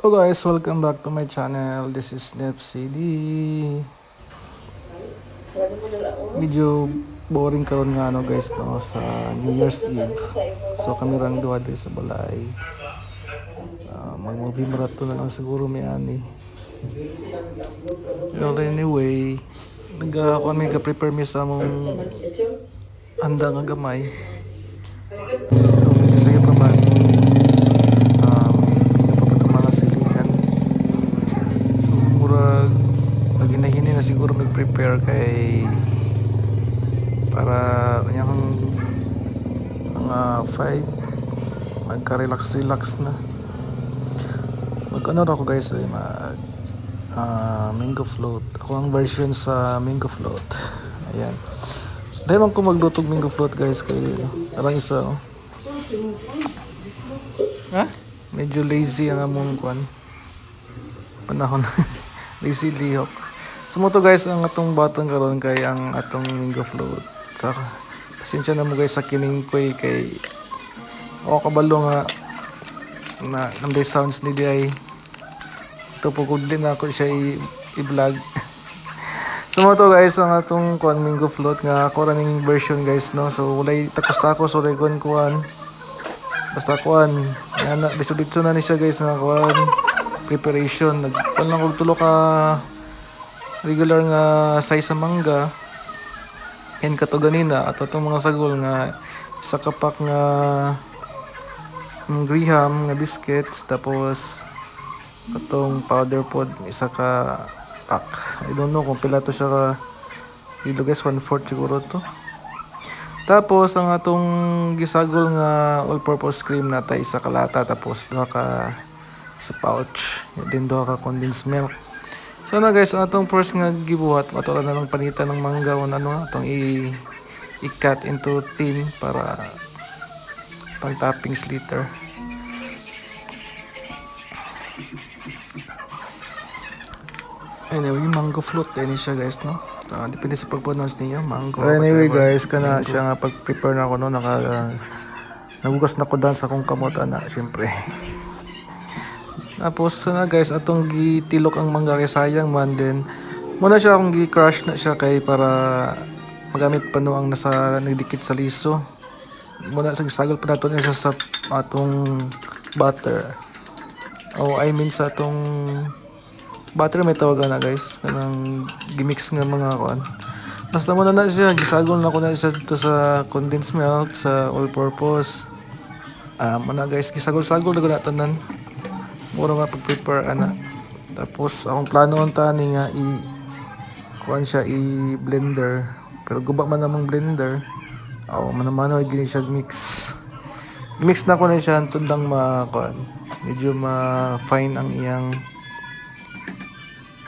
Hello guys, welcome back to my channel. This is Nep CD. Medyo boring karon nga ano guys no sa New Year's Eve. So kami rang duha diri sa balay. Uh, mag-movie marathon na lang siguro may ani. Well anyway, nag ako may ka-prepare mi sa mong handa nga gamay. So medyo sige pa man. Um, pa pa mga silingan. So, murag maghinahini na siguro mag-prepare kay para kanyang mga 5 magka-relax-relax na. Mag-ano ako guys ay mag ah, mango float. Ako ang version sa mango float. Ayan. Dahil man ko maglutog mango float guys kay parang isa oh. Ha? Medyo lazy ang among kwan. Panahon. lazy lihok. So mo to guys ang atong button karon kay ang atong mango float. Sa pasensya na mo guys sa kining koy kay o kabalo nga na namday sounds ni di ay tupugod din ako siya i-vlog. so mo to guys ang atong kwan mango float nga ako running version guys no. So walay takos-takos walay kwan kwan. Basta kuan, yan na disuditso na ni siya guys nga kuan preparation. Nagkuan lang og tulo ka regular nga size sa mangga. And kato ganina at atong mga sagol nga isa ka pack nga mm, graham nga biscuits tapos katong powder pod isa ka pack. I don't know kung pila to siya ka kilo guys, 1/4 siguro to. Tapos ang atong gisagol nga all-purpose cream natay isa ka lata tapos duha ka sa pouch. Then duha ka condensed milk. So na guys, atong first nga gibuhat, ato na lang panitan ng mangga o ano, atong i i-cut into thin para pang toppings later. Anyway, mango float din siya guys, no? Ah, depende sa pag-pronounce niyo, mango. Anyway guys, kana siya nga pag-prepare na ako no, naka nagugas na ko dan sa kong kamot ana, syempre. Tapos sana guys, atong gitilok ang mangga kay sayang man din. Muna siya akong gi-crush na siya kay para magamit pa no ang nasa nagdikit sa liso. Muna sa gisagol pa nato siya sa atong butter. Oh, I mean sa atong butter may tawagan na guys kanang gimix nga mga kuan basta mo na siya gisagol na ko na siya to sa condensed milk sa all purpose ah mo na guys gisagol-sagol na ko na tanan mura nga pag-prepare ana tapos akong plano ang tani nga i kuan siya i blender pero guba man namang blender aw man naman ay gini siya mix mix na ko na siya tundang ma kuan medyo ma fine ang iyang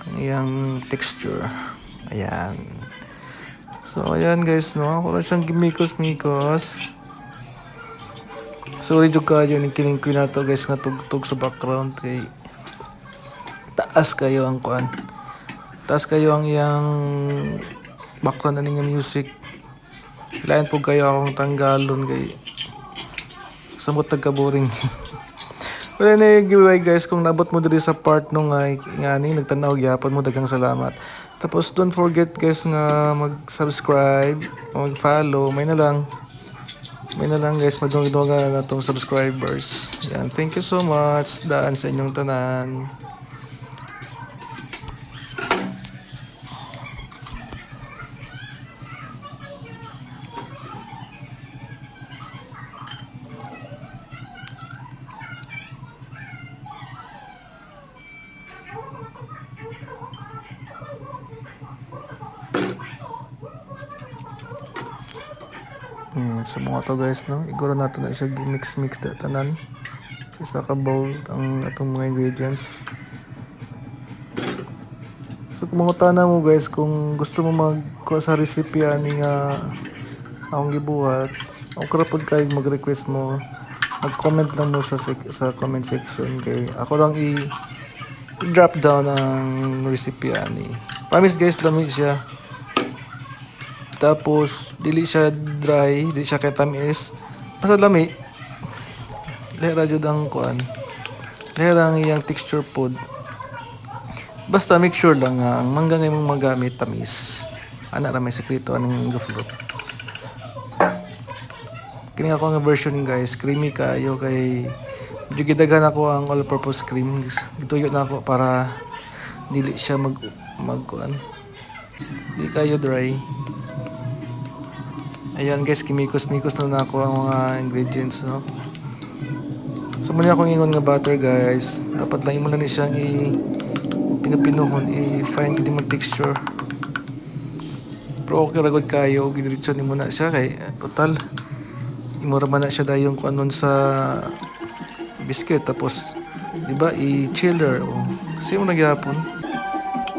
ang iyang texture. Ayan. So, ayan guys, no? Ako na siyang gimikos-mikos. Sorry jud ka yun, kining ko na to guys nga tugtog sa background kay taas kayo ang kuan. Taas kayo ang iyang background na nga music. Kailangan po kayo akong tanggalon kay samot tagka-boring. Wala na yung giveaway guys kung nabot mo diri sa part nung nga nga ni nagtanaw gyapon mo dagang salamat. Tapos don't forget guys nga mag-subscribe, mag-follow, may na lang. May na lang guys madungdong na natong subscribers. Yan, thank you so much daan sa inyong tanan. Hmm, sa mga to guys no, iguro nato na siya mix-mix da tanan. Sa isa ka bowl ang atong mga ingredients. So kung mga mo guys kung gusto mo mag kuha sa recipe ani nga akong gibuhat, ako karapod kayo mag-request mo. Mag-comment lang mo sa sa comment section kay ako lang i i-drop down ang recipe ani. Promise guys, lami siya. Tapos, dili siya dry, dili siya kay tamis. Basta lami. Dahil radyo ang kuan. Dahil ang iyang texture pod. Basta make sure lang nga ang mangga nga mong magamit tamis. Ana ra may sekreto aning guflot. Kini ako nga version guys, creamy kayo kay medyo gidaghan ako ang all-purpose cream. Gituyo na ako para dili siya mag magkuan. Di kayo dry. Ayan guys, kimikos-mikos na na ako ang mga ingredients, no? So muli akong ingon nga butter guys. Dapat lang mo lang ni siyang i pinupinuhon, i-find gid mo texture. Pero okay ra gud kayo, gidiretso ni mo na siya kay total imura man na siya dayon kung anon sa biscuit tapos di ba i-chiller o kasi mo nagyapon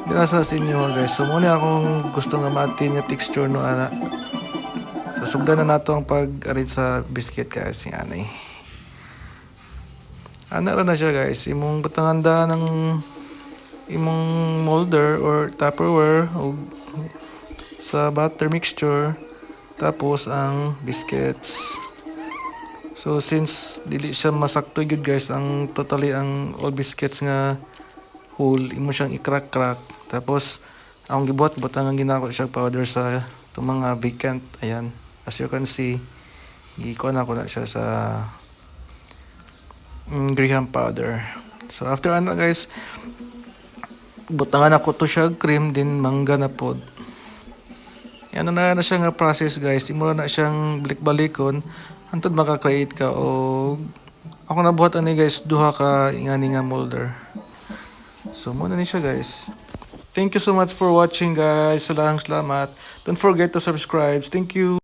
di nasa sa inyo guys so muna akong gusto nga matin nga texture no ana so sugdan na nato ang pag-arrange sa biscuit guys yung anay. Ana ra na siya guys? Imong batanganda ng imong molder or tupperware o sa butter mixture tapos ang biscuits. So since dili siya masakto gyud guys ang totally ang all biscuits nga whole imo siyang i-crack-crack. Tapos ang gibuhat butang ang ginako siya powder sa itong mga vacant. Ayan as you can see ikuha na ko na siya sa mm, graham powder. So after ano guys butangan ako to siya cream din mangga na pod yan na na siya nga process guys? Imo na siyang balik-balikon antod maka-create ka o ako nabuhat ani guys duha ka ingani nga molder. So muna ni siya guys. Thank you so much for watching guys. Salamat salamat don't forget to subscribe. Thank you